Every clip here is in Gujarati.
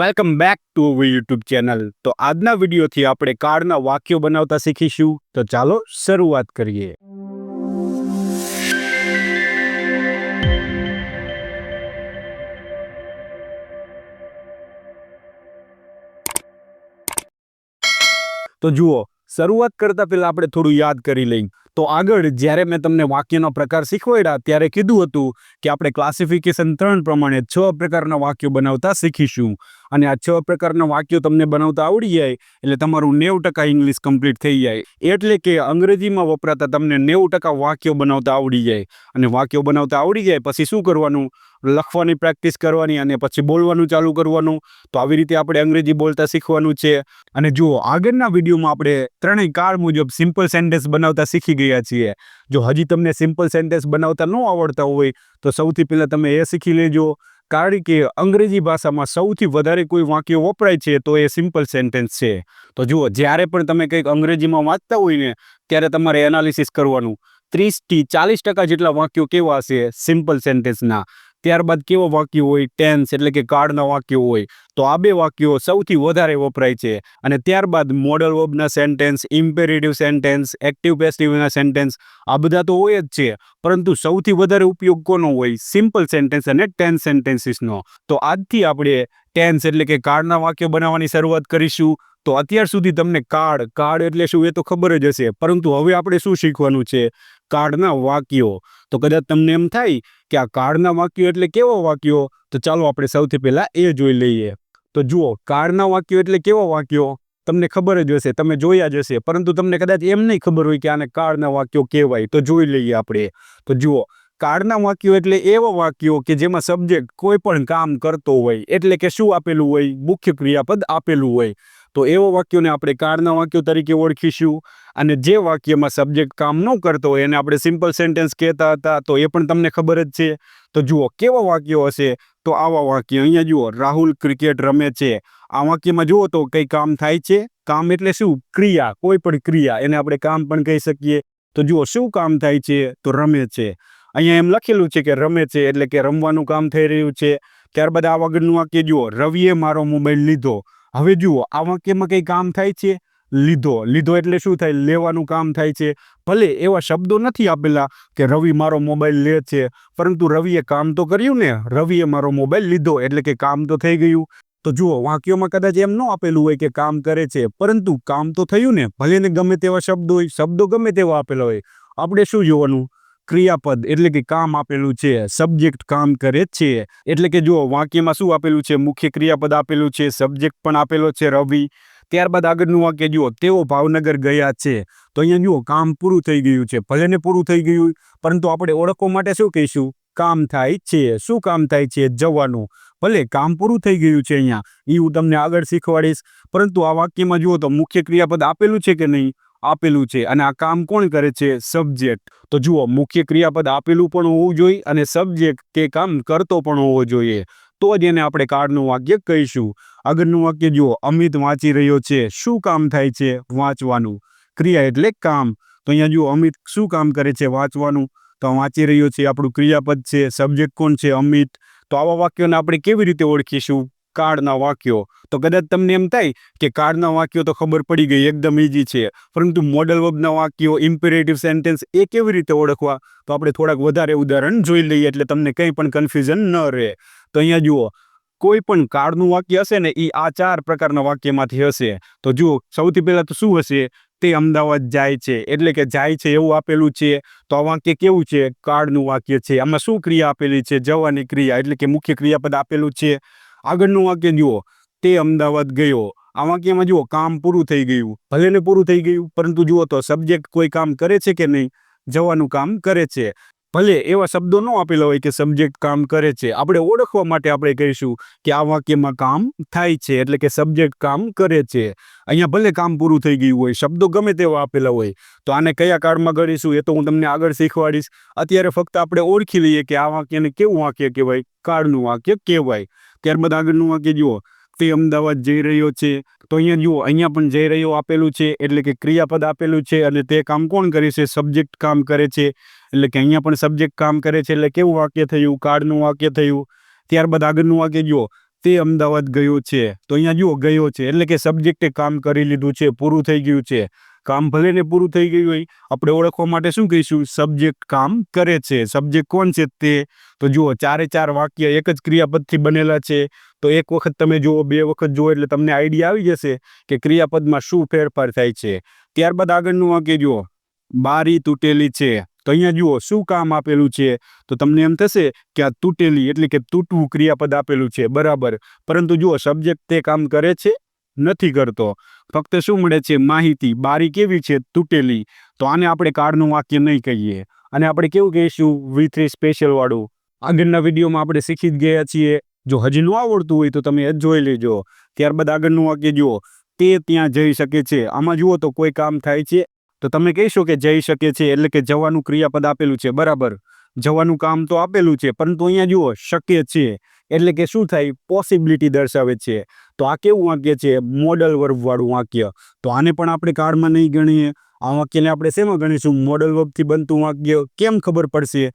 Welcome back to our YouTube channel તો આજના વિડીયોથી આપણે કાર્ડના વાક્યો બનાવતા શીખીશું. તો ચાલો શરૂઆત કરીએ. તો જુઓ, શરૂઆત કરતા પહેલા આપણે થોડું યાદ કરી લઈએ તો આગળ જ્યારે મેં તમને વાક્યનો પ્રકાર શીખવાડ્યા, ત્યારે કીધું હતું કે આપણે ક્લાસિફિકેશન ત્રણ પ્રમાણે છ પ્રકારના વાક્યો બનાવતા શીખીશું. અને આ છ પ્રકારના વાક્યો તમને બનાવતા આવડી જાય એટલે તમારું નેવું ટકા ઇંગ્લિશ કમ્પ્લીટ થઈ જાય. એટલે કે અંગ્રેજીમાં વપરાતા તમને નેવું ટકા વાક્યો બનાવતા આવડી જાય. અને વાક્યો બનાવતા આવડી જાય પછી શું કરવાનું? લખવાની પ્રેક્ટિસ કરવાની અને પછી બોલવાનું ચાલુ કરવાનું. તો આવી રીતે આપણે અંગ્રેજી બોલતા શીખવાનું છે. અને જુઓ, આગળના વિડીયોમાં આપણે ત્રણેય કાળ મુજબ સિમ્પલ સેન્ટેન્સ બનાવતા શીખી ગયા છીએ. જો હજી તમને સિમ્પલ સેન્ટેન્સ બનાવતા ન આવડતા હોય, તો સૌથી પહેલાં તમે એ શીખી લેજો. કારણ કે અંગ્રેજી ભાષામાં સૌથી વધારે કોઈ વાક્ય વપરાય છે તો એ સિમ્પલ સેન્ટેન્સ છે. તો જુઓ, જ્યારે પણ તમે કંઈક અંગ્રેજીમાં વાંચતા હોય ને, ત્યારે તમારે એનાલિસિસ કરવાનું. ત્રીસથી ચાલીસ ટકા જેટલા વાક્યો કેવા હશે? સિમ્પલ સેન્ટેન્સના ત્યારબાદ કેવો વાક્ય હોય? ટેન્સ એટલે કે કાળના વાક્યો હોય. તો આ બે વાક્યો સૌથી વધારે વપરાય છે. અને ત્યારબાદ મોડલ વર્બના સેન્ટેન્સ ઇમ્પેરેટિવ સેન્ટેન્સ એક્ટિવ પેસિવના સેન્ટેન્સ આ બધા તો હોય જ છે. પરંતુ સૌથી વધારે ઉપયોગ કોનો હોય? સિમ્પલ સેન્ટેન્સ અને ટેન્સ સેન્ટેન્સીસનો તો આજથી આપણે ટેન્સ એટલે કે કાળના વાક્યો બનાવવાની શરૂઆત કરીશું. તો અત્યાર સુધી તમને કાર્ડ કાર્ડ એટલે શું એ તો ખબર જ હશે. પરંતુ હવે આપણે શું શીખવાનું છે? કાર્ડના વાક્યો. તો કદાચ તમને એમ થાય કે આ કાળના વાક્યો એટલે કેવો વાક્યો? તો ચાલો આપણે સૌથી પહેલા એ જોઈ લઈએ. તો જુઓ, કાળના વાક્યો એટલે કેવો વાક્યો? તમને ખબર જ હશે, તમે જોયા જ હશે, પરંતુ તમને કદાચ એમ નહીં ખબર હોય કે આને કાળના વાક્યો કહેવાય. તો જોઈ લઈએ આપણે. તો જુઓ, કાળના વાક્યો એટલે એવા વાક્યો કે જેમાં સબ્જેક્ટ કોઈ પણ કામ કરતો હોય, એટલે કે શું આપેલું હોય? મુખ્ય ક્રિયાપદ આપેલું હોય. તો એવા વાક્યોને આપણે કાળના વાક્યો તરીકે ઓળખીશું અને જે વાક્યમાં સબ્જેક્ટ કામ ન કરતો હોય એને આપણે સિમ્પલ સેન્ટેન્સ કહેતા હતા, તો એ પણ તમને ખબર જ છે. તો જુઓ, કેવા વાક્યો હશે? તો આવા વાક્ય અહીંયા જુઓ, રાહુલ ક્રિકેટ રમે છે. આ વાક્યમાં જુઓ તો કંઈ કામ થાય છે? કામ એટલે શું? ક્રિયા, કોઈ પણ ક્રિયા, એને આપણે કામ પણ કહી શકીએ. તો જુઓ, શું કામ થાય છે? તો રમે છે. અહીંયા એમ લખેલું છે કે રમે છે એટલે કે રમવાનું કામ થઈ રહ્યું છે. ત્યારબાદ આ વગરનું વાક્ય જુઓ, રવિએ મારો મોબાઈલ લીધો. હવે જુઓ આ વાક્યમાં કંઈ કામ થાય છે? લીધો. લીધો એટલે શું થાય? લેવાનું કામ થાય છે. ભલે એવા શબ્દો નથી આપેલા કે, રવિ મારો મોબાઈલ લે છે. પરંતુ રવિએ કામ તો કર્યું ને. રવિએ મારો મોબાઈલ લીધો એટલે કે કામ તો થઈ ગયું. તો જુઓ, વાક્યોમાં કદાચ એમ ન આપેલું હોય કે કામ કરે છે, પરંતુ કામ તો થયું ને. ભલે ને ગમે તેવા શબ્દો હોય, શબ્દો ગમે તેવા આપેલા હોય. આપણે શું જોવાનું? ક્રિયાપદ એટલે કે કામ આપેલું છે સબ્જેક્ટ કામ કરે છે. એટલે કે જુઓ, વાક્યમાં શું આપેલું છે? મુખ્ય ક્રિયાપદ આપેલું છે સબ્જેક્ટ પણ આપેલો છે, રવિ. ત્યારબાદ આગળનું વાક્ય જુઓ, તેઓ ભાવનગર ગયા છે. તો અહીંયા જુઓ, કામ પૂરું થઈ ગયું છે. ભલે ને પૂરું થઈ ગયું પરંતુ આપણે ઓળખવા માટે શું કહીશું? કામ થાય છે. શું કામ થાય છે? જવાનું. ભલે કામ પૂરું થઈ ગયું છે અહીંયા એ હું તમને આગળ શીખવાડીશ. પરંતુ આ વાક્યમાં જુઓ તો મુખ્ય ક્રિયાપદ આપેલું છે કે નહીં? આપેલું છે અને આ કામ કોણ કરે છે? સબ્જેક્ટ. તો જુઓ, મુખ્ય ક્રિયાપદ આપેલું પણ હોવું જોઈએ અને સબ્જેક્ટ કે કામ કરતો પણ હોવો જોઈએ. તો જ એને આપણે કાળનું વાક્ય કહીશું. આગળનું વાક્ય જુઓ, અમિત વાંચી રહ્યો છે. શું કામ થાય છે? વાંચવાનું. ક્રિયા એટલે કામ. તો અહીંયા જુઓ, અમિત શું કામ કરે છે? વાંચવાનું. તો વાંચી રહ્યો છે. આપણું ક્રિયાપદ છે. સબ્જેક્ટ કોણ છે? અમિત. તો આવા વાક્યોને આપણે કેવી રીતે ઓળખીશું? કાર્ડના વાક્યો. તો કદાચ તમને એમ થાય કે કાળના વાક્યો તો ખબર પડી ગઈ, એકદમ ઇઝી છે. પરંતુ મોડલ વર્બના વાક્યો ઇમ્પેરેટિવ સેન્ટેન્સ એ કેવી રીતે ઓળખવા? તો આપણે થોડાક વધારે ઉદાહરણ જોઈ લઈએ એટલે તમને કંઈ પણ કન્ફ્યુઝન ન રહે. તો અહીંયા જુઓ, કોઈ પણ કાર્ડનું વાક્ય હશે ને એ આ ચાર પ્રકારના વાક્યમાંથી હશે. તો જુઓ, સૌથી પહેલાં તો શું હશે? તે અમદાવાદ જાય છે. એટલે કે જાય છે એવું આપેલું છે. તો આ વાક્ય કેવું છે? કાર્ડનું વાક્ય છે. આમાં શું ક્રિયા આપેલી છે? જવાની ક્રિયા એટલે કે મુખ્ય ક્રિયાપદ આપેલું છે. આગળનું વાક્ય જુઓ. તે અમદાવાદ ગયો. આ વાક્યમાં જુઓ, કામ પૂરું થઈ ગયું. ભલે ને પૂરું થઈ ગયું, પરંતુ જુઓ તો સબ્જેક્ટ કોઈ કામ કરે છે કે નહીં? જવાનું કામ કરે છે. ભલે એવા શબ્દો ન આપેલા હોય કે સબ્જેક્ટ કામ કરે છે. આપણે ઓળખવા માટે આપણે કહીશું કે આ વાક્યમાં કામ થાય છે, એટલે કે સબ્જેક્ટ કામ કરે છે. અહીંયા ભલે કામ પૂરું થઈ ગયું હોય, શબ્દો ગમે તેવા આપેલા હોય, તો આને કયા કાળમાં કરીશું એ તો હું તમને આગળ શીખવાડીશ. અત્યારે ફક્ત આપણે ઓળખી લઈએ કે આ વાક્યને કેવું વાક્ય કહેવાય? કાળનું વાક્ય કહેવાય. ત્યારબાદ આગળનું વાક્ય જુઓ. તે અમદાવાદ જઈ રહ્યો છે. તો અહીંયા જુઓ, અહીંયા પણ જઈ રહ્યો આપેલું છે, એટલે કે ક્રિયાપદ આપેલું છે, અને તે કામ કોણ કરે છે? સબ્જેક્ટ કામ કરે છે. એટલે કે અહીંયા પણ સબ્જેક્ટ કામ કરે છે. એટલે કેવું વાક્ય થયું? કાર્ડનું વાક્ય થયું. ત્યારબાદ આગળનું વાક્ય જુઓ. તે અમદાવાદ ગયો છે. તો અહીંયા જુઓ, ગયો છે. એટલે કે સબ્જેક્ટે કામ કરી લીધું છે, પૂરું થઈ ગયું છે. કામ ભલે ને પૂરું થઈ ગયું હોય, આપણે ઓળખવા માટે શું કહીશું? સબ્જેક્ટ કામ કરે છે. સબ્જેક્ટ કોણ છે તે? તો જુઓ, ચારે ચાર વાક્ય એક જ ક્રિયાપદથી બનેલા છે. તો એક વખત તમે જુઓ, બે વખત જુઓ, એટલે તમને આઈડિયા આવી જશે કે ક્રિયાપદમાં શું ફેરફાર થાય છે. ત્યારબાદ આગળનું વાક્ય જુઓ. બારી તૂટેલી છે. તો અહીંયા જુઓ, શું કામ આપેલું છે? તો તમને એમ થશે કે આ તૂટેલી એટલે કે તૂટવું ક્રિયાપદ આપેલું છે. બરાબર. પરંતુ જુઓ સબ્જેક્ટ તે કામ કરે છે? નથી કરતો ફક્ત શું મળે છે? માહિતી. બારી કેવી છે? તૂટેલી. તો આને આપણે કાળનું વાક્ય નહીં કહીએ. અને આપણે કેવું કહીશું? વી થ્રી સ્પેશિયલ વાળું. આગળના વિડીયોમાં આપણે શીખી જ ગયા છીએ. જો હજી ન આવડતું હોય તો તમે એ જોઈ લેજો. ત્યારબાદ આગળનું વાક્ય જુઓ. તે ત્યાં જઈ શકે છે. આમાં જુઓ તો કોઈ કામ થાય છે. તો તમે કહીશો કે જઈ શકે છે. એટલે કે જવાનું ક્રિયાપદ આપેલું છે. બરાબર. જવાનું કામ તો આપેલું છે, પરંતુ અહીંયા જુઓ, શક્ય છે. એટલે કે શું થાય? પોસિબિલિટી દર્શાવે છે. તો આ કેવું વાક્ય છે? મોડલ વર્બવાળું વાક્ય. તો આને પણ આપણે કાળમાં નહીં ગણીએ. આ વાક્યને આપણે શેમાં ગણીશું? મોડલ વર્બથી બનતું વાક્ય કેમ ખબર પડશે?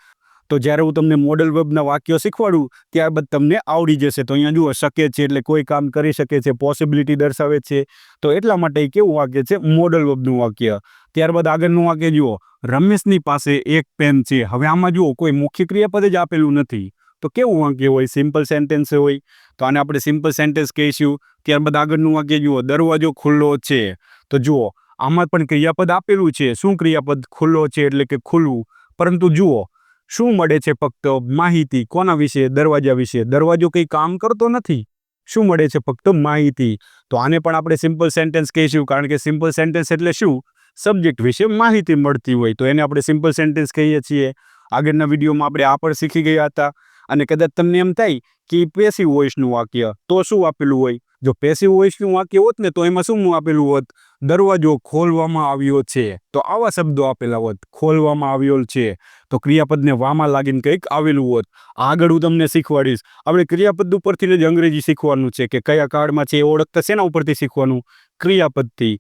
તો જ્યારે હું તમને મોડલ વર્બના વાક્યો શીખવાડું, ત્યારબાદ તમને આવડી જશે. તો અહીંયા જુઓ શકે છે એટલે કોઈ કામ કરી શકે છે. પોસિબિલિટી દર્શાવે છે. તો એટલા માટે કેવું વાક્ય છે? મોડલ વર્બનું વાક્ય. ત્યારબાદ આગળનું વાક્ય જુઓ. રમેશની પાસે એક પેન છે. હવે આમાં જુઓ, કોઈ મુખ્ય ક્રિયાપદ જ આપેલું નથી. તો કેવું વાક્ય હોય? સિમ્પલ સેન્ટેન્સ હોય. તો આને આપણે સિમ્પલ સેન્ટેન્સ કહીશું. ત્યારબાદ આગળનું વાક્ય જુઓ. દરવાજો ખુલ્લો છે. તો જુઓ, આમાં પણ ક્રિયાપદ આપેલું છે. શું ક્રિયાપદ ખુલ્લો છે? એટલે કે ખુલ્લું. પરંતુ જુઓ, શું મળે છે ફક્ત માહિતી? કોના વિશે? દરવાજા વિશે? દરવાજો કંઈ કામ કરતો નથી? શું મળે છે ફક્ત માહિતી? તો આને પણ આપણે સિમ્પલ સેન્ટેન્સ કહીશું. કારણ કે સિમ્પલ સેન્ટેન્સ એટલે શું? સબ્જેક્ટ વિશે માહિતી મળતી હોય તો એને આપણે સિમ્પલ સેન્ટેન્સ કહીએ છીએ. આગળના વિડીયોમાં આપણે આ પણ શીખી ગયા હતા. અને કદાચ તમને એમ થાય કે પેસિવ વોઇસનું વાક્ય તો શું આપેલું હોય? જો પેસિવ વોઇસનું વાક્ય હોત ને તો એમાં શું આપેલું હોત? દરવાજો ખોલવામાં આવ્યો છે. તો આવા શબ્દો આપેલા હોત. ખોલવામાં આવ્યો છે. તો ક્રિયાપદને વામાં લાગીને કંઈક આવેલું હોત. આગળ હું તમને શીખવાડીશ. આપણે ક્રિયાપદ ઉપરથી જ અંગ્રેજી શીખવાનું છે કે કયા કાળમાં છે એ ઓળખતા શેના ઉપરથી શીખવાનું? ક્રિયાપદથી.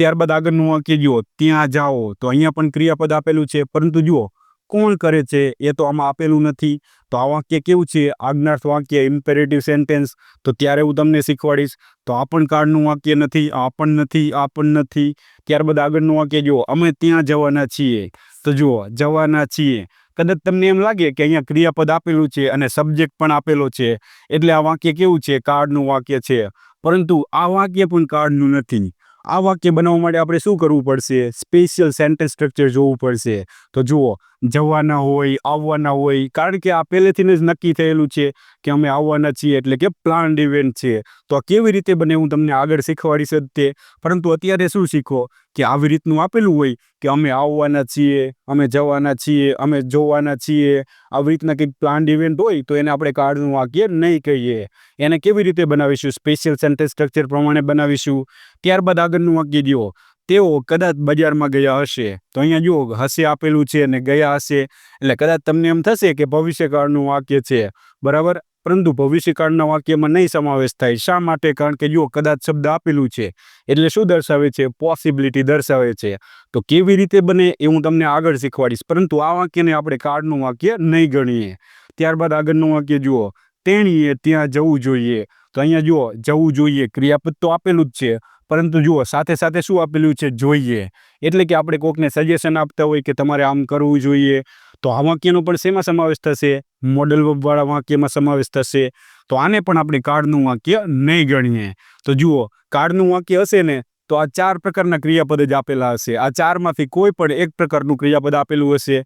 ત્યારબાદ આગળનું વાક્ય જુઓ, ત્યાં જાઓ તો અહીંયા પણ ક્રિયાપદ આપેલું છે. પરંતુ જુઓ, કોણ કરે છે એ તો આમાં આપેલું નથી. તો આ વાક્ય કેવું છે? આજ્ઞાર્થ વાક્ય ઇમ્પેરેટિવ સેન્ટેન્સ તો ત્યારે હું તમને શીખવાડીશ, તો આ પણ કાળનું વાક્ય નથી, આ પણ નથી, આ પણ નથી. ત્યારબાદ આગળનું વાક્ય જુઓ, અમે ત્યાં જવાના છીએ. તો જુઓ, જવાના છીએ. કદાચ તમને એમ લાગે કે અહીંયા ક્રિયાપદ આપેલું છે અને સબ્જેક્ટ પણ આપેલો છે, એટલે આ વાક્ય કેવું છે? કાળનું વાક્ય છે. પરંતુ આ વાક્ય પણ કાળનું નથી. આ વાક્ય બનાવવા માટે આપણે શું કરવું પડશે? સ્પેશિયલ સેન્ટેન્સ સ્ટ્રક્ચર જોવું પડશે. તો જુઓ જવાના હોય, આવવાના હોય, કારણ કે આ પહેલેથી જ નક્કી થયેલું છે કે અમે આવવાના છીએ એટલે કે પ્લાન્ડ ઇવેન્ટ છે. તો આ કેવી રીતે બને હું તમને આગળ શીખવાડીશ તે પરંતુ અત્યારે શું શીખો? કે આવી રીતનું આપેલું હોય કે અમે આવવાના છીએ, અમે જવાના છીએ, અમે જોવાના છીએ, આવી રીતના કંઈક પ્લાન્ડ ઇવેન્ટ હોય તો એને આપણે કાર્ડનું વાક્ય નહીં કહીએ. એને કેવી રીતે બનાવીશું? સ્પેશિયલ સેન્ટેન્સ સ્ટ્રક્ચર પ્રમાણે બનાવીશું. ત્યારબાદ આગળનું વાક્ય જુઓ તેઓ કદાચ બજારમાં ગયા હશે. તો અહીંયા જુઓ, હશે આપેલું છે અને ગયા હશે. એટલે કદાચ તમને એમ થશે કે ભવિષ્યકાળનું વાક્ય છે. બરાબર? પરંતુ ભવિષ્યકાળના વાક્યમાં નહીં સમાવેશ થાય. શા માટે? કારણ કે જુઓ, કદાચ શબ્દ આપેલું છે. એટલે શું દર્શાવે છે? પોસિબિલિટી દર્શાવે છે. તો કેવી રીતે બને એ હું તમને આગળ શીખવાડીશ. પરંતુ આ વાક્યને આપણે કાળનું વાક્ય નહીં ગણીએ. ત્યારબાદ આગળનું વાક્ય જુઓ. તેણીએ ત્યાં જવું જોઈએ. તો અહીંયા જુઓ, જવું જોઈએ. ક્રિયાપદ તો આપેલું જ છે. પરંતુ જુઓ, સાથે સાથે શું આપેલું છે? જોઈએ. એટલે કે આપણે કોકને સજેશન આપતા હોય કે તમારે આમ કરવું જોઈએ, તો આ વાક્યનો પણ શેમાં સમાવેશ થશે? મોડલ વાળા વાક્યમાં સમાવેશ થશે. તો આને પણ આપણે કાર્ડનું વાક્ય નહીં ગણીએ. તો જુઓ, કાર્ડનું વાક્ય હશે ને, તો આ ચાર પ્રકારના ક્રિયાપદ જ આપેલા હશે. આ ચારમાંથી કોઈ પણ એક પ્રકારનું ક્રિયાપદ આપેલું હશે.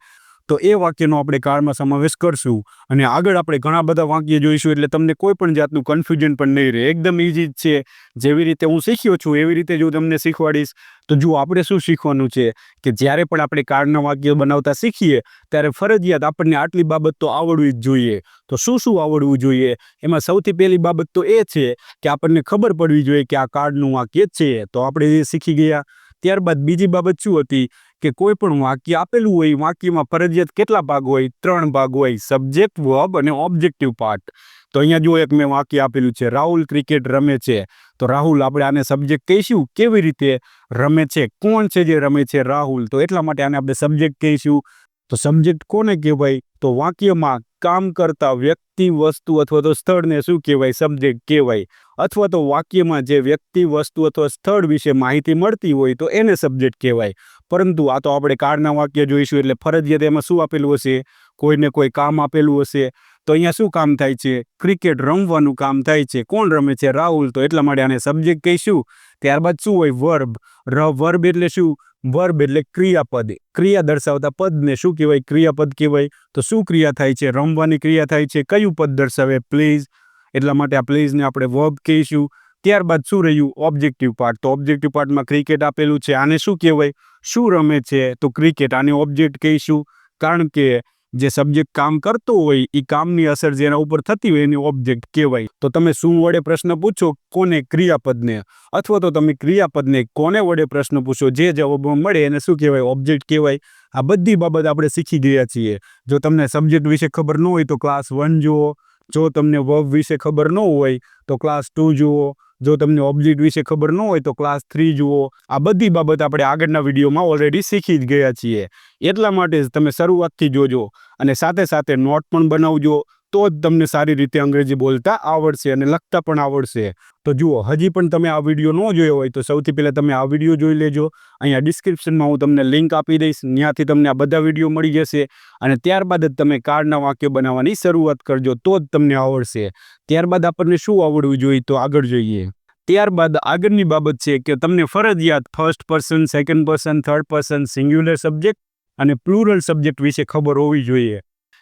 તો એ વાક્યનો આપણે કાળમાં સમાવેશ કરશું અને આગળ આપણે ઘણા બધા વાક્ય જોઈશું એટલે તમને કોઈ પણ જાતનું કન્ફ્યુઝન પણ નહીં રહે. એકદમ ઇઝી જ છે. જેવી રીતે હું શીખ્યો છું, એવી રીતે જો તમને શીખવાડીશ, તો જુઓ આપણે શું શીખવાનું છે કે જ્યારે પણ આપણે કાળના વાક્ય બનાવતા શીખીએ, ત્યારે ફરજિયાત આપણને આટલી બાબત તો આવડવી જ જોઈએ. તો શું શું આવડવું જોઈએ? એમાં સૌથી પહેલી બાબત તો એ છે કે આપણને ખબર પડવી જોઈએ કે આ કાર્ડનું વાક્ય છે. તો આપણે એ શીખી ગયા. ત્યારબાદ બીજી બાબત શું હતી? કે કોઈ પણ વાક્ય આપેલું હોય વાક્યમાં ફરજિયાત કેટલા ભાગ હોય? ત્રણ ભાગ હોય સબ્જેક્ટ વર્બ અને ઓબ્જેક્ટિવ પાર્ટ તો અહીંયા જો એક મેં વાક્ય આપેલું છે, રાહુલ ક્રિકેટ રમે છે. તો રાહુલ, આપણે આને સબ્જેક્ટ કહીશું? કેવી રીતે રમે છે? કોણ છે જે રમે છે? રાહુલ. તો એટલા માટે આને આપણે સબ્જેક્ટ કહીશું. તો સબ્જેક્ટ કોને કહેવાય? તો વાક્યમાં કામ કરતા વ્યક્તિ, વસ્તુ અથવા તો સ્થળને શું કહેવાય? સબ્જેક્ટ કહેવાય. અથવા તો વાક્યમાં જે વ્યક્તિ, વસ્તુ અથવા સ્થળ વિશે માહિતી મળતી હોય તો એને સબ્જેક્ટ કહેવાય. પરંતુ આ તો આપણે કાળના વાક્ય જોઈશું એટલે ફરજિયાત એમાં શું આપેલું હશે? કોઈને કોઈ કામ આપેલું હશે? તો અહીંયા શું કામ થાય છે? ક્રિકેટ રમવાનું કામ થાય છે. કોણ રમે છે? રાહુલ. તો એટલા માટે આને સબ્જેક્ટ કહીશું. ત્યારબાદ શું હોય? વર્બ ર વર્બ એટલે શું? વર્બ એટલે ક્રિયાપદ. ક્રિયા દર્શાવતા પદને શું કહેવાય? ક્રિયાપદ કહેવાય. તો શું ક્રિયા થાય છે? રમવાની ક્રિયા થાય છે. કયું પદ દર્શાવે? પ્લીઝ એટલા માટે આ પ્લીઝને આપણે વર્બ કહીશું. ત્યારબાદ શું રહ્યું? ઓબ્જેક્ટિવ પાર્ટ તો ઓબ્જેક્ટિવ પાર્ટમાં ક્રિકેટ આપેલું છે. આને શું કહેવાય? શું રમે છે? તો ક્રિકેટ આને ઓબ્જેક્ટ કહીશું. કારણ કે જે સબ્જેક્ટ કામ કરતો હોય એ કામની અસર જેના ઉપર થતી હોય, એને ઓબ્જેક્ટ કહેવાય. તો તમે શું વડે પ્રશ્ન પૂછો? કોને ક્રિયાપદને? અથવા તો તમે ક્રિયાપદને કોને વડે પ્રશ્ન પૂછો? જે જવાબ મળે એને શું કહેવાય? ઓબ્જેક્ટ કહેવાય. આ બધી બાબત આપણે શીખી ગયા છીએ. જો તમને સબ્જેક્ટ વિશે ખબર ન હોય તો ક્લાસ વન જુઓ. જો તમને વર્બ વિશે ખબર ન હોય, તો ક્લાસ ટુ જુઓ. જો તમને ઓબ્જેક્ટ વિશે ખબર ન હોય, તો ક્લાસ થ્રી જુઓ. આ બધી બાબત આપણે આગળના વિડીયોમાં ઓલરેડી શીખી જ ગયા છીએ. એટલા માટે તમે શરૂઆતથી જોજો અને સાથે સાથે નોટ પણ બનાવજો. તો જ તમને સારી રીતે અંગ્રેજી બોલતા આવડશે અને લખતા પણ આવડશે. તો જુઓ, હજી પણ તમે આ વીડિયો ન જોયો હોય તો સૌથી પહેલાં તમે આ વીડિયો જોઈ લેજો. અહીંયા ડિસ્ક્રિપ્શનમાં હું તમને લિંક આપી દઈશ. ત્યાંથી તમને આ બધા વીડિયો મળી જશે અને ત્યારબાદ જ તમે કાર્ડના વાક્યો બનાવવાની શરૂઆત કરજો તો જ તમને આવડશે. ત્યારબાદ આપણને શું આવડવું જોઈએ તો આગળ જોઈએ. ત્યારબાદ આગળની બાબત છે કે તમને ફરજિયાત first person second person third person singular subject અને પ્લુરલ સબ્જેક્ટ વિશે ખબર હોવી જોઈએ.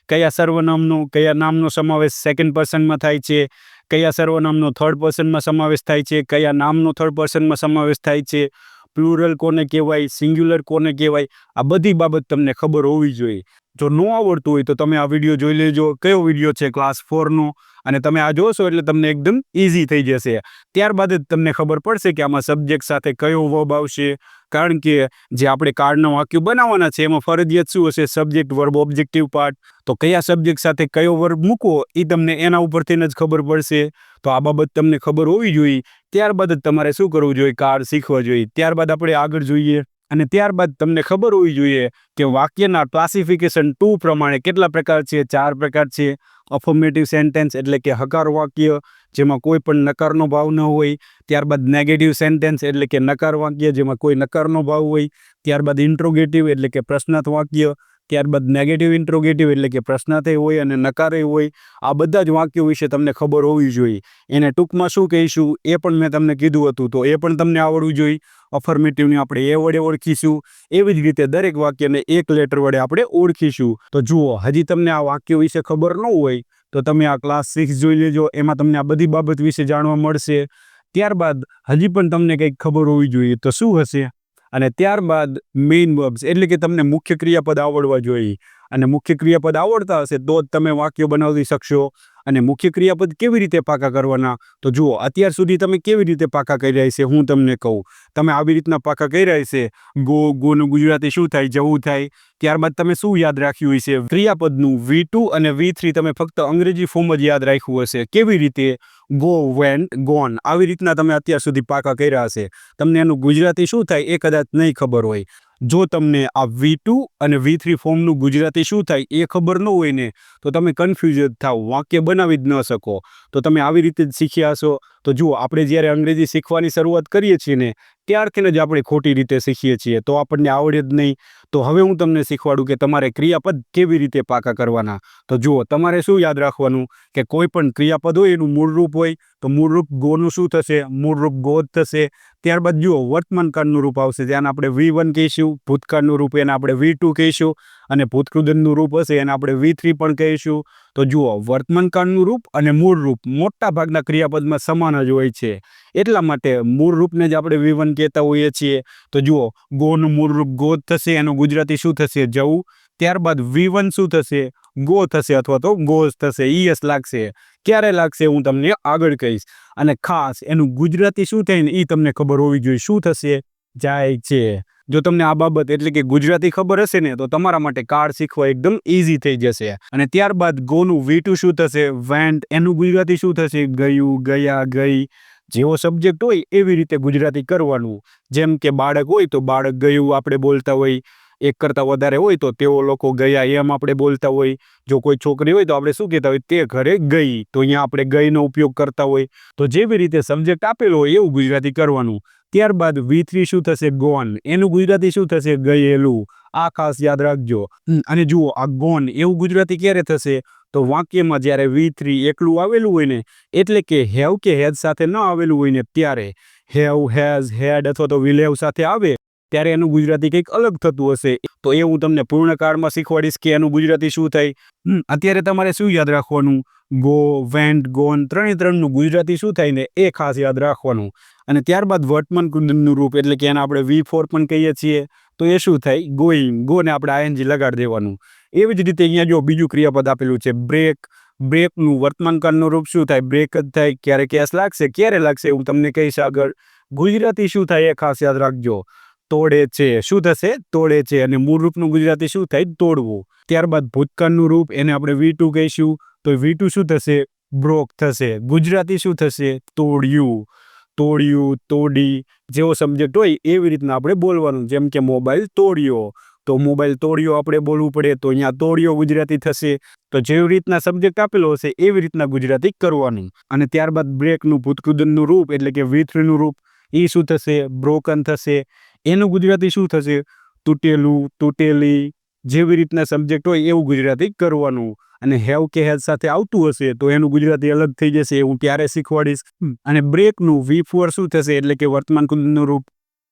કયા સર્વનામનો, કયા નામનો સમાવેશ સેકન્ડ પર્સનમાં થાય છે, કયા સર્વનામનો થર્ડ પર્સનમાં સમાવેશ થાય છે, કયા નામનો થર્ડ પર્સનમાં સમાવેશ થાય છે પ્લુરલ કોને કહેવાય સિંગ્યુલર કોને કહેવાય, આ બધી બાબત તમને ખબર હોવી જોઈએ. જો ન આવડતું હોય તો તમે આ વીડિયો જોઈ લેજો. કયો વીડિયો છે? ક્લાસ ફોરનો અને તમે આ જોશો એટલે તમને એકદમ ઇઝી થઈ જશે. ત્યારબાદ જ તમને ખબર પડશે કે આમાં સબ્જેક્ટ સાથે કયો વર્બ આવશે. કારણ કે જે આપણે કાર્ડના વાક્યો બનાવવાના છે, એમાં ફરજિયાત શું હશે? સબ્જેક્ટ વર્બ ઓબ્જેક્ટિવ પાર્ટ તો કયા સબ્જેક્ટ સાથે કયો વર્બ મૂકવો એ તમને એના ઉપરથી જ ખબર પડશે. તો આ બાબત તમને ખબર હોવી જોઈએ. ત્યારબાદ જ તમારે શું કરવું જોઈએ? કાર્ડ શીખવા જોઈએ. ત્યારબાદ આપણે આગળ જોઈએ. અને ત્યારબાદ તમને ખબર હોવી જોઈએ કે વાક્યના ક્લાસિફિકેશન ટુ પ્રમાણે કેટલા પ્રકાર છે? ચાર પ્રકાર છે. અફોર્મેટિવ સેન્ટેન્સ એટલે કે હકાર વાક્ય જેમાં કોઈ પણ નકારનો ભાવ ન હોય, ત્યારબાદ નેગેટિવ સેન્ટેન્સ એટલે કે નકાર વાક્ય, જેમાં કોઈ નકારનો ભાવ હોય, ત્યારબાદ ઇન્ટ્રોગેટિવ એટલે કે પ્રશ્નાર્થ વાક્ય, ત્યારબાદ નેગેટિવ ઇન્ટ્રોગેટિવ એટલે કે પ્રશ્નાર્થે હોય અને નકારે હોય, આ બધા જ વાક્યો વિશે તમને ખબર હોવી જોઈએ. એને ટૂંકમાં શું કહીશું, એ પણ મેં તમને કીધું હતું, તો એ પણ તમને આવડવું જોઈએ. અફર્મેટિવને આપણે એ વડે ઓળખીશું. એવી જ રીતે દરેક વાક્યને એક લેટર વડે આપણે ઓળખીશું. તો જુઓ, હજી તમને આ વાક્ય વિશે ખબર ન હોય તો તમે આ ક્લાસ સિક્સ જોઈ લેજો. એમાં તમને આ બધી બાબત વિશે જાણવા મળશે. ત્યારબાદ હજી પણ તમને કંઈક ખબર હોવી જોઈએ તો શું હશે? અને ત્યારબાદ મેઇન વર્બ્સ એટલે કે તમને મુખ્ય ક્રિયાપદ આવડવા જોઈએ. અને મુખ્ય ક્રિયાપદ આવડતા હશે તો જ તમે વાક્યો બનાવી શકશો. અને મુખ્ય ક્રિયાપદ કેવી રીતે પાકા કરવાના? તો જુઓ, અત્યાર સુધી તમે કેવી રીતે પાકા કરી રહ્યા છે હું તમને કહું. તમે આવી રીતના પાકા કરી રહ્યા છે ગો, ગોનું ગુજરાતી શું થાય, જવું થાય? ત્યારબાદ તમે શું યાદ રાખ્યું હશે? ક્રિયાપદનું વી ટુ અને વી થ્રી તમે ફક્ત અંગ્રેજી ફોર્મ જ યાદ રાખ્યું હશે. કેવી રીતે? Go, went, gone. આવી રીતના તમે અત્યાર સુધી પાકા કર્યા હશે. તમને એનું ગુજરાતી શું થાય એ કદાચ નહીં ખબર હોય. જો તમને આ વી ટુ અને વી થ્રી ફોર્મનું ગુજરાતી શું થાય એ ખબર ન હોય ને, તો તમે કન્ફ્યુઝ જ થાવ, વાક્ય બનાવી જ ન શકો. તો તમે આવી રીતે જ શીખ્યા હશો. તો જુઓ, આપણે જ્યારે અંગ્રેજી શીખવાની શરૂઆત કરીએ છીએ ને ત્યારથી જ આપણે ખોટી રીતે શીખીએ છીએ. તો આપણને આવડે જ નહીં. તો હવે હું તમને શીખવાડું કે તમારે ક્રિયાપદ કેવી રીતે પાકા કરવાના? તો જુઓ, તમારે શું યાદ રાખવાનું કે કોઈ પણ ક્રિયાપદ હોય એનું મૂળરૂપ હોય, તો મૂળરૂપ ગોનું શું થશે? મૂળરૂપ ગો જ થશે. ત્યારબાદ જુઓ વર્તમાન કાળનું રૂપ આવશે. જેને આપણે વી વન કહીશું, ભૂતકાળનું રૂપ એને આપણે વી ટુ કહીશું. અને ભૂતકૃદનનું રૂપ હશે એને આપણે વી થ્રી પણ કહીશું. તો જુઓ વર્તમાન કાળનું રૂપ અને મૂળ રૂપ મોટા ભાગના ક્રિયાપદમાં સમાન જ હોય છે. એટલા માટે મૂળ રૂપને જ આપણે વી કહેતા હોઈએ છીએ. તો જુઓ, ગોનું મૂળ રૂપ ગો થશે, એનું ગુજરાતી શું થશે? જવું. ત્યારબાદ વી શું થશે? ગો થશે અથવા તો ગોઝ થશે ઈયસ લાગશે. ક્યારે લાગશે હું તમને આગળ કહીશ. અને ખાસ, એનું ગુજરાતી શું થાય ને એ તમને ખબર હોવી જોઈએ, શું થશે? જાય છે. જો તમને આ બાબત એટલે કે ગુજરાતી ખબર હશે ને, તો તમારા માટે કાર્ડ શીખવા એકદમ ઇઝી થઈ જશે. અને ત્યારબાદ ગોનું વી ટુ શું થશે? વેન્ટ એનું ગુજરાતી શું થશે? ગયું, ગયા, ગઈ, જેવો સબ્જેક્ટ હોય એવી રીતે ગુજરાતી કરવાનું. જેમ કે બાળક હોય તો બાળક ગયું, આપણે બોલતા હોય. એક કરતાં વધારે હોય તો તેઓ લોકો ગયા એમ આપણે બોલતા હોય. જો કોઈ છોકરી હોય તો આપણે શું કહેતા હોય? તે ઘરે ગઈ. તો અહીંયા આપણે ગઈનો ઉપયોગ કરતા હોય. તો જેવી રીતે સબ્જેક્ટ આપેલો હોય એવું ગુજરાતી કરવાનું. ત્યારબાદ વી થ્રી શું થશે? ગોન. એનું ગુજરાતી શું થશે? ગયેલું. આ ખાસ યાદ રાખજો. અને જુઓ, આ ગોન એવું ગુજરાતી ક્યારે થશે? તો વાક્યમાં જ્યારે વી થ્રી એકલું આવેલું હોય ને, એટલે કે હેવ કે હેઝ સાથે ન આવેલું હોય ને, ત્યારે. હેવ, હેઝ, હેડ અથવા તો વિલ હેવ સાથે આવે. ત્યારે એનું ગુજરાતી કંઈક અલગ થતું હશે. તો એ હું તમને પૂર્ણકાળમાં શીખવાડીશ કે એનું ગુજરાતી શું થાય અત્યારે તમારે શું યાદ રાખવાનું? ગો, વેન્ટ, ગોન ત્રણે ત્રણનું ગુજરાતી શું થાય ને એ ખાસ યાદ રાખવાનું. અને ત્યારબાદ વર્તમાન કુંદનનું રૂપ એટલે કે એને આપણે વી ફોર પણ કહીએ છીએ, તો એ શું થાય? ગોઈંગ. ગો ને આપણે આઈએનજી લગાડી દેવાનું. એવી જ રીતે અહીંયા જો બીજું ક્રિયાપદ આપેલું છે, બ્રેક. બ્રેકનું વર્તમાનકાળનું રૂપ શું થાય? બ્રેક જ થાય. ક્યારે કેસ લાગશે? ક્યારે લાગશે? હું તમને કહીશ આગળ. ગુજરાતી શું થાય એ ખાસ યાદ રાખજો. તોડે છે. શું થશે? તોડે છે. અને મૂળ રૂપનું ગુજરાતી શું થાય? તોડવું. ત્યારબાદ ભૂતકાળનું રૂપ એને આપણે વી ટુ કહીશું. તો વી ટુ શું થશે? બ્રોક થશે. ગુજરાતી શું થશે? તોડ્યું. તોડ્યું, તોડી. જેવો સબ્જેક્ટ હોય એવી રીતના આપણે બોલવાનું. જેમ કે મોબાઈલ તોડ્યો. તો મોબાઈલ તોડ્યો આપણે બોલવું પડે. તો અહીંયા તોડ્યો ગુજરાતી થશે. તો જેવી રીતના સબ્જેક્ટ આપેલો હશે એવી રીતના ગુજરાતી કરવાનું. અને ત્યારબાદ બ્રેકનું ભૂતકુદનનું રૂપ એટલે કે વી થ્રીનું રૂપ એ શું થશે? બ્રોકન થશે. એનું ગુજરાતી શું થશે? તૂટેલું, તૂટેલી, જેવી રીતના સબ્જેક્ટ હોય એવું ગુજરાતી કરવાનું. અને હેવ કે હેલ્થ સાથે આવતું હશે તો એનું ગુજરાતી અલગ થઈ જશે હું ક્યારે શીખવાડીશ? અને બ્રેકનું વી ફોર શું થશે? એટલે કે વર્તમાન કુંદનું રૂપ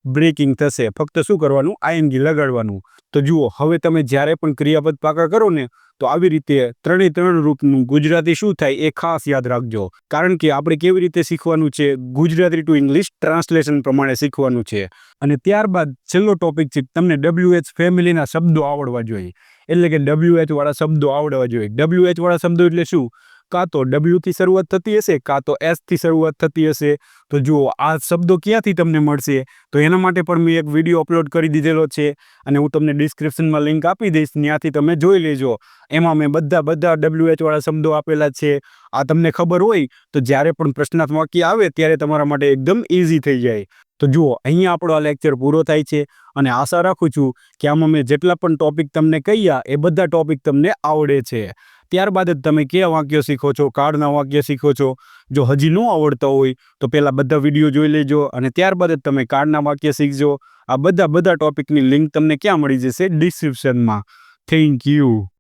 બ્રેકિંગ થશે. ફક્ત શું કરવાનું? આયનગી લગાડવાનું. તો જુઓ, હવે તમે જ્યારે પણ ક્રિયાપદ પાકા કરો ને, તો આવી રીતે ત્રણે ત્રણ રૂપનું ગુજરાતી શું થાય એ ખાસ યાદ રાખજો. કારણ કે આપણે કેવી રીતે શીખવાનું છે? ગુજરાતી ટુ ઇંગ્લિશ ટ્રાન્સલેશન પ્રમાણે શીખવાનું છે. અને ત્યારબાદ છેલ્લો ટોપિક છે, તમને ડબલ્યુએચ ફેમિલીના શબ્દો આવડવા જોઈએ. એટલે કે ડબલ્યુ એચ વાળા શબ્દો આવડવા જોઈએ. ડબલ્યુએચ વાળા શબ્દો એટલે શું? કાં તો ડબલ્યુથી શરૂઆત થતી હશે, કાં તો એસથી શરૂઆત થતી હશે. તો જુઓ, આ શબ્દો ક્યાંથી તમને મળશે? તો એના માટે પણ મેં એક વીડિયો અપલોડ કરી દીધેલો છે અને હું તમને ડિસ્ક્રિપ્શનમાં લિંક આપી દઈશ. ત્યાંથી તમે જોઈ લેજો. એમાં મેં બધા બધા ડબલ્યુ એચ વાળા શબ્દો આપેલા છે. આ તમને ખબર હોય તો જ્યારે પણ પ્રશ્નાર્થ વાક્ય આવે ત્યારે તમારા માટે એકદમ ઇઝી થઈ જાય. તો જુઓ, અહીંયા આપણો આ લેક્ચર પૂરો થાય છે અને આશા રાખું છું કે આમાં મેં જેટલા પણ ટોપિક તમને કહ્યા, એ બધા ટોપિક તમને આવડે છે. ત્યારબાદ જ તમે કયા વાક્ય શીખો છો? કાળના વાક્ય શીખો છો? જો હજી ન આવડતા હોય, તો પહેલાં બધા વીડિયો જોઈ લેજો અને ત્યારબાદ જ તમે કાળના વાક્ય શીખજો. આ બધા બધા ટોપિકની લિંક તમને ક્યાં મળી જશે? ડિસ્ક્રિપ્શનમાં થેન્ક યુ